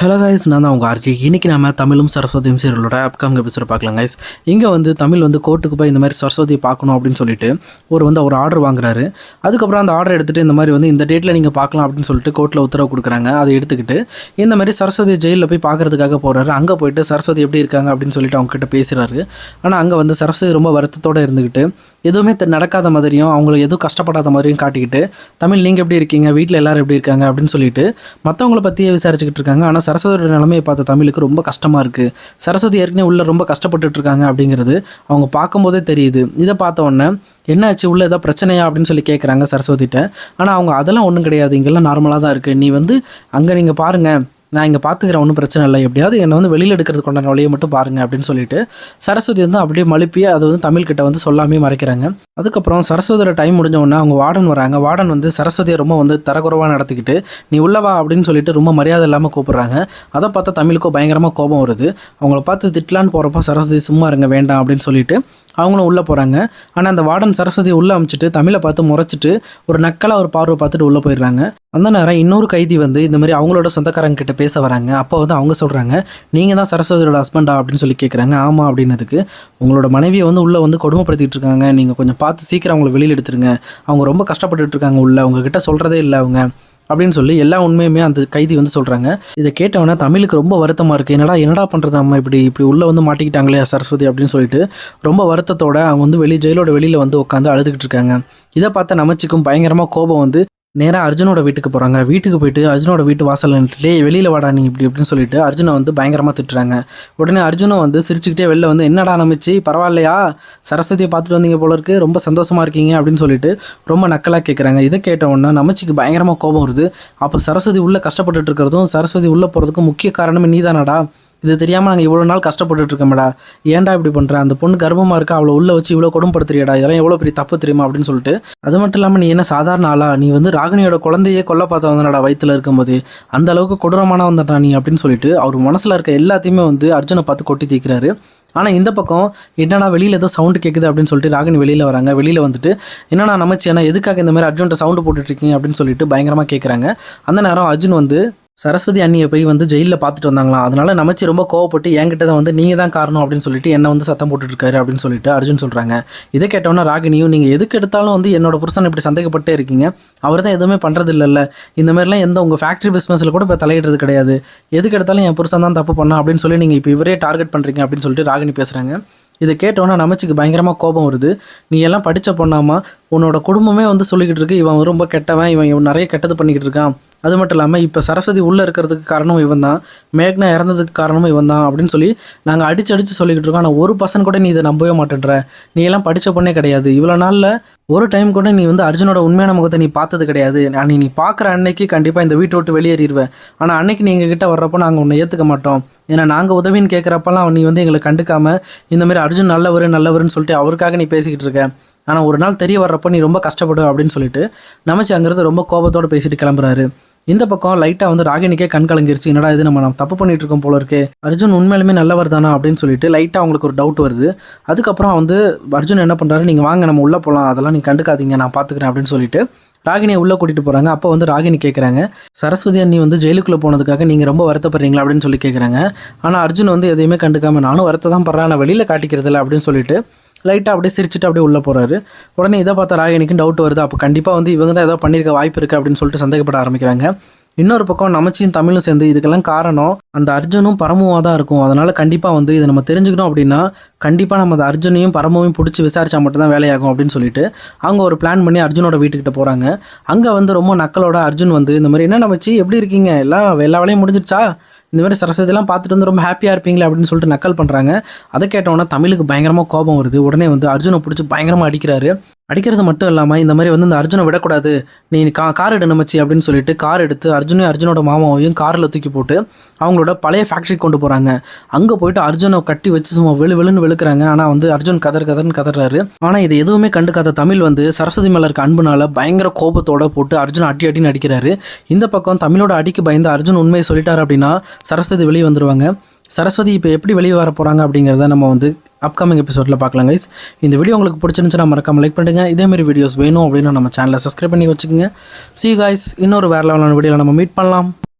Hello guys நான் தான் உங்கள் ஆர்ஜி இன்றைக்கி நம்ம தமிழும் சரஸ்வதியும் சீரியலோட அப்கமிங் எபிசோட பார்க்கலாம் கைஸ் இங்கே வந்து தமிழ் வந்து கோர்ட்டுக்கு போய் இந்த மாதிரி சரஸ்வதியை பார்க்கணும் அப்படின்னு சொல்லிட்டு ஒரு வந்து ஒரு ஆர்டர் வாங்குறாரு. அதுக்கப்புறம் அந்த ஆர்டர் எடுத்துகிட்டு இந்த மாதிரி வந்து இந்த டேட்டில் நீங்கள் பார்க்கலாம் அப்படின்னு சொல்லிட்டு கோர்ட்டில் உத்தரவு கொடுக்குறாங்க. அதை எடுத்துக்கிட்டு இந்த மாதிரி சரஸ்வதி ஜெயிலில் போய் பார்க்குறதுக்காக போகிறாரு அங்கே போயிட்டு சரஸ்வதி எப்படி இருக்காங்க அப்படின்னு சொல்லிட்டு அவங்க கிட்ட பேசுகிறாரு ஆனால் அங்கே வந்து சரஸ்வதி ரொம்ப வருத்தத்தோடு இருந்துக்கிட்டு எதுவுமே நடக்காத மாதிரியும் அவங்களுக்கு எதுவும் கஷ்டப்படாத மாதிரியும் காட்டிக்கிட்டு தமிழ் நீங்கள் எப்படி இருக்கீங்க? வீட்டில் எல்லாரும் எப்படி இருக்காங்க? அப்படின்னு சொல்லிட்டு மற்றவங்கள பற்றியே விசாரிச்சுக்கிட்டு இருக்காங்க. ஆனால் சரஸ்வதியோட நிலைமையை பார்த்த தமிழுக்கு ரொம்ப கஷ்டமாக இருக்குது சரஸ்வதி ஏற்கனவே உள்ளே ரொம்ப கஷ்டப்பட்டுட்டு இருக்காங்க அப்படிங்கிறது அவங்க பார்க்கும்போதே தெரியுது. இதை பார்த்த உடனே என்னாச்சு? உள்ள ஏதோ பிரச்சனையா? அப்படின்னு சொல்லி கேட்குறாங்க சரஸ்வதிட்ட ஆனால் அவங்க அதெல்லாம் ஒன்றும் கிடையாது. இங்கெல்லாம் நார்மலாக தான் இருக்குது நீ வந்து அங்கே நீங்கள் பாருங்கள் நான் இங்கே பார்த்துக்கிறேன் ஒன்றும் பிரச்சனை இல்லை. எப்படியாவது என்னை வந்து வெளியில் எடுக்கிறதுக்கு உண்டான வழியை மட்டும் பாருங்கள் அப்படின்னு சொல்லிட்டு சரஸ்வதி வந்து அப்படியே மழுப்பி அது வந்து தமிழ்கிட்ட வந்து சொல்லாமே மறைக்கிறாங்க. அதுக்கப்புறம் சரஸ்வதியோட டைம் முடிஞ்ச உடனே அவங்க வார்டன் வராங்க. வார்டன் வந்து சரஸ்வதியை ரொம்ப வந்து தரக்குறவாக நடத்திக்கிட்டு நீ உள்ளவா அப்படின்னு சொல்லிட்டு ரொம்ப மரியாதை இல்லாமல் கூப்பிட்றாங்க. அதை பார்த்தா தமிழுக்கும் பயங்கரமாக கோபம் வருது. அவங்கள பார்த்து திட்டலான்னு போகிறப்ப சரஸ்வதி சும்மா இருங்க வேண்டாம் அப்படின்னு சொல்லிட்டு அவங்களும் உள்ளே போகிறாங்க ஆனால் அந்த வார்டன் சரஸ்வதி உள்ளே அமைச்சிட்டு தமிழை பார்த்து முறைச்சிட்டு ஒரு நக்கலாக ஒரு பார்வை பார்த்துட்டு உள்ளே போயிடுறாங்க. அந்த நேரம் இன்னொரு கைதி வந்து இந்த மாதிரி அவங்களோட சொந்தக்காரங்க கிட்ட பேச வராங்க. அப்போ வந்து அவங்க சொல்கிறாங்க நீங்கள் தான் சரஸ்வதியோட ஹஸ்பண்டா அப்படின்னு சொல்லி கேட்குறாங்க ஆமாம் அப்படின்னதுக்கு உங்களோட மனைவியை வந்து உள்ளே வந்து கொடுமைப்படுத்திட்டு இருக்காங்க. நீங்கள் கொஞ்சம் பார்த்து சீக்கிரம் அவங்கள வெளியில் எடுத்துருங்க. அவங்க ரொம்ப கஷ்டப்பட்டுட்டு இருக்காங்க உள்ளே. அவங்க கிட்ட சொல்கிறதே இல்லை அவங்க. அப்படின்னு சொல்லி எல்லா உண்மையுமே அந்த கைதி வந்து சொல்கிறாங்க இதை கேட்டவொடனே தமிழுக்கு ரொம்ப வருத்தமாக இருக்குது என்னடா என்னடா பண்ணுறது நம்ம இப்படி இப்படி உள்ளே வந்து மாட்டிக்கிட்டாங்களே சரஸ்வதி அப்படின்னு சொல்லிட்டு ரொம்ப வருத்தத்தோட அவங்க வந்து வெளி ஜெயிலோட வெளியில் வந்து உட்காந்து அழுதுகிட்டு இருக்காங்க. இதை பார்த்த நமச்சிக்கும் பயங்கரமாக கோபம் வந்து நேராக அர்ஜுனோட வீட்டுக்கு போகிறாங்க வீட்டுக்கு போயிட்டு அர்ஜுனோட வீட்டு வாசலில் நின்றுட்டு வெளியில் வாடா நீ இப்படி இப்படின்னு சொல்லிட்டு அர்ஜுனை வந்து பயங்கரமாக திட்டுறாங்க. உடனே அர்ஜுனும் வந்து சிரிச்சுக்கிட்டே வெளில வந்து என்னடா நம்பிச்சு பரவாயில்லையா? சரஸ்வதியை பார்த்துட்டு வந்தீங்க போல இருக்கு ரொம்ப சந்தோஷமாக இருக்கீங்க அப்படின்னு சொல்லிட்டு ரொம்ப நக்கலாக கேட்குறாங்க இதை கேட்ட உடனே நமச்சிக்கு பயங்கரமாக கோபம் வருது. அப்போ சரஸ்வதி உள்ளே கஷ்டப்பட்டுட்டு இருக்கிறதும் சரஸ்வதி உள்ளே போகிறதுக்கும் முக்கிய காரணமே நீதானடா? இது தெரியாமல் நாங்கள் இவ்வளோ நாள் கஷ்டப்பட்டுட்டு இருக்கோம்டா. ஏன்டா இப்படி பண்ணுற அந்த பொண்ணு கர்ப்பமாக இருக்கா? அவளை உள்ள வச்சு இவ்வளோ கொடுமைப்படுத்துறியடா. இதெல்லாம் எவ்வளோ பெரிய தப்பு தெரியுமா அப்படின்னு சொல்லிட்டு. அது மட்டும் இல்லாமல் நீ என்ன சாதாரண ஆளா? நீ வந்து ராகினியோட குழந்தையே கொல்ல பார்த்த வந்தனடா வயிற்றில் இருக்கும்போது. அந்த அளவுக்கு கொடூரமான வந்தடா நீ அப்படின்னு சொல்லிட்டு அவர் மனசில் இருக்க எல்லாத்தையுமே வந்து அர்ஜுனை பார்த்து கொட்டி தீக்கிறாரு. ஆனால் இந்த பக்கம் என்னடா வெளியில் ஏதோ சவுண்டு கேட்குது அப்படின்னு சொல்லிட்டு ராகினி வெளியில் வராங்க. வெளியில் வந்துட்டு என்னடா நமச்சு ஏன்னா எதுக்காக இந்த மாதிரி அர்ஜுன்ட்ட சவுண்டு போட்டுட்ருக்கீங்க அப்படின்னு சொல்லிட்டு பயங்கரமாக கேட்குறாங்க அந்த நேரம் அர்ஜுன் வந்து சரஸ்வதி அண்ணியை போய் வந்து ஜெயிலில் பார்த்துட்டு வந்தாங்களாம். அதனால நமச்சி ரொம்ப கோவப்பட்டு என்கிட்ட தான் வந்து நீங்கள் தான் காரணம் அப்படின்னு சொல்லிட்டு என்னை வந்து சத்தம் போட்டுட்டு இருக்காரு அப்படின்னு சொல்லிட்டு அர்ஜுன் சொல்கிறாங்க இதை கேட்டோன்னா ராகினியும் நீங்கள் எதுக்கு எடுத்தாலும் வந்து என்னோட புருஷன் இப்படி சந்தேகப்பட்டே இருக்கீங்க? அவர் தான் எதுவுமே பண்ணுறது இல்லைல்ல இந்த மாதிரிலாம் எந்த உங்கள் ஃபேக்ட்ரி பிஸ்னஸில் கூட இப்போ தலையிடுறது கிடையாது. எதுக்கு எடுத்தாலும் என் புருஷன் தான் தப்பு பண்ணா அப்படின்னு சொல்லி நீங்கள் இப்போ இவரே டார்கெட் பண்ணுறீங்க அப்படின்னு சொல்லிட்டு ராகினி பேசுகிறாங்க இதை கேட்டோன்னா நமச்சிக்கு பயங்கரமாக கோபம் வருது. நீ எல்லாம் படித்த பொண்ணாமா உன்னோட குடும்பமே வந்து சொல்லிக்கிட்டு இருக்கு. இவன் ரொம்ப கெட்டவன். இவன் இவன் நிறைய கெட்டது பண்ணிக்கிட்டு இருக்கான். அது மட்டும் இல்லாமல் இப்போ சரஸ்வதி உள்ளே இருக்கிறதுக்கு காரணம் இவன் தான் மேக்னா இறந்ததுக்கு காரணமும் இவன் தான் அப்படின்னு சொல்லி நாங்கள் அடிச்சு அடித்து சொல்லிக்கிட்டு இருக்கோம். ஆனால் ஒரு பர்சன் கூட நீ இதை நம்பவே மாட்டேன்ற. நீ எல்லாம் படித்த பொண்ணே கிடையாது. இவ்வளோ நாளில் ஒரு டைம் கூட நீ வந்து அர்ஜுனோட உண்மையான முகத்தை நீ பார்த்தது கிடையாது. நீ நீ பார்க்குற அன்னைக்கு கண்டிப்பாக இந்த வீட்டை விட்டு வெளியேறிடுவேன் ஆனால் அன்னைக்கு நீ எங்ககிட்ட வர்றப்போ நாங்கள் உன்னை ஏற்றுக்க மாட்டோம். ஏன்னா நாங்கள் உதவின்னு கேட்குறப்பெல்லாம் நீ வந்து எங்களை கண்டுக்காம இந்தமாரி அர்ஜுன் நல்லவர் நல்லவர்னு சொல்லிட்டு அவருக்காக நீ பேசிக்கிட்டு இருக்க. ஆனால் ஒரு நாள் தெரிய வர்றப்போ நீ ரொம்ப கஷ்டப்படு அப்படின்னு சொல்லிட்டு நமச்சு அங்கேருந்து ரொம்ப கோபத்தோடு பேசிட்டு கிளம்புறாரு. இந்த பக்கம் லைட்டாக வந்து ராகினிக்கே கண் கலங்கிருச்சு. என்னடா இது நம்ம நம்ம தப்பு பண்ணிட்டு இருக்கோம் போல இருக்கே. அர்ஜுன் உண்மையிலுமே நல்லவர் தானா அப்படின்னு சொல்லிட்டு லைட்டாக அவங்களுக்கு ஒரு டவுட் வருது. அதுக்கப்புறம் வந்து அர்ஜுன் என்ன பண்ணுறாரு நீங்கள் வாங்க நம்ம உள்ளே போகலாம் அதெல்லாம் நீங்கள் கண்டுக்காதீங்க நான் பார்த்துக்கிறேன் அப்படின்னு சொல்லிட்டு ராகினியை உள்ளே கூட்டிகிட்டு போகிறாங்க அப்போ வந்து ராகினி கேட்குறாங்க சரஸ்வதி அண்ணி வந்து ஜெயிலுக்குள்ளே போனதுக்காக நீங்கள் ரொம்ப வருத்தப்படுறீங்களா? அப்படின்னு சொல்லி கேட்குறாங்க ஆனால் அர்ஜுன் வந்து எதையுமே கண்டுக்காமல் நானும் வருத்த தான் படுறேன். நான் வெளியில் காட்டிக்கிறதில்ல அப்படின்னு சொல்லிட்டு லைட்டாக அப்படியே சிரிச்சுட்டு அப்படியே உள்ளே போகிறாரு உடனே இதை பார்த்தா ராகினிக்கும் டவுட் வருது. அப்போ கண்டிப்பாக வந்து இவங்க தான் ஏதோ பண்ணியிருக்க வாய்ப்பு இருக்குது அப்படின்னு சொல்லிட்டு சந்தேகப்பட ஆரம்பிக்கிறாங்க. இன்னொரு பக்கம் நமச்சியும் தமிழும் சேர்ந்து இதுக்கெல்லாம் காரணம் அந்த அர்ஜுனும் பரமுவாக தான் இருக்கும். அதனால் கண்டிப்பாக வந்து இதை நம்ம தெரிஞ்சுக்கணும் அப்படின்னா கண்டிப்பாக நம்ம அந்த அர்ஜுனையும் பரமுவையும் பிடிச்சி விசாரிச்சா மட்டும்தான் வேலையாகும் அப்படின்னு சொல்லிட்டு அவங்க ஒரு பிளான் பண்ணி அர்ஜுனோட வீட்டுக்கிட்ட போகிறாங்க அங்கே வந்து ரொம்ப நக்கலோட அர்ஜுன் வந்து இந்த மாதிரி என்ன நமச்சி? எப்படி இருக்கீங்க? எல்லாம் எல்லா வேலையும் முடிஞ்சிருச்சா? இந்த மாதிரி சரஸ்வதிலாம் பார்த்துட்டு வந்து ரொம்ப ஹாப்பியாக இருப்பீங்களே அப்படின்னு சொல்லிட்டு நக்கல் பண்ணுறாங்க அதை கேட்டோன்னா தமிழுக்கு பயங்கரமாக கோபம் வருது. உடனே வந்து அர்ஜுனை பிடிச்சி பயங்கரமாக அடிக்கிறாரு. அடிக்கிறது மட்டும் இல்லாமல் இந்த மாதிரி வந்து இந்த அர்ஜுனை விடக்கூடாது. நீ கா கார் எடு நமச்சி அப்படின்னு சொல்லிட்டு கார் எடுத்து அர்ஜுனையும் அர்ஜுனோட மாமாவையும் காரில் தூக்கி போட்டு அவங்களோட பழைய ஃபேக்ட்ரிக்கு கொண்டு போகிறாங்க அங்கே போயிட்டு அர்ஜுனை கட்டி வச்சு சும்மா வெளு வெளுன்னு வெளுக்கிறாங்க. ஆனால் வந்து அர்ஜுன் கதர் கதர்னு கதறாரு. ஆனால் இது எதுவுமே கண்டுக்காத தமிழ் வந்து சரஸ்வதி மேல இருக்க அன்புனால பயங்கர கோபத்தோட போட்டு அர்ஜுன் அடி அடின்னு அடிக்கிறாரு. இந்த பக்கம் தமிழோட அடிக்கு பயந்து அர்ஜுன் உண்மையை சொல்லிட்டாரு அப்படின்னா சரஸ்வதி வெளியே வந்துருவாங்க. சரஸ்வதி இப்போ எப்படி வெளியே வர போகிறாங்க அப்படிங்கிறத நம்ம வந்து அப்கமிங் எபிசோடில் பார்க்கலாம் கைஸ் இந்த வீடியோ உங்களுக்கு பிடிச்சிருந்துச்சுன்னா மறக்காம லைக் பண்ணுங்க இதேமாரி வீடியோஸ் வேணும் அப்படின்னு நம்ம சேனலை சப்ஸ்கிரைப் பண்ணி வச்சுக்கோங்க. சி காய்ஸ் இன்னொரு வேறு லெவலான வீடியோவில் நம்ம மீட் பண்ணலாம்.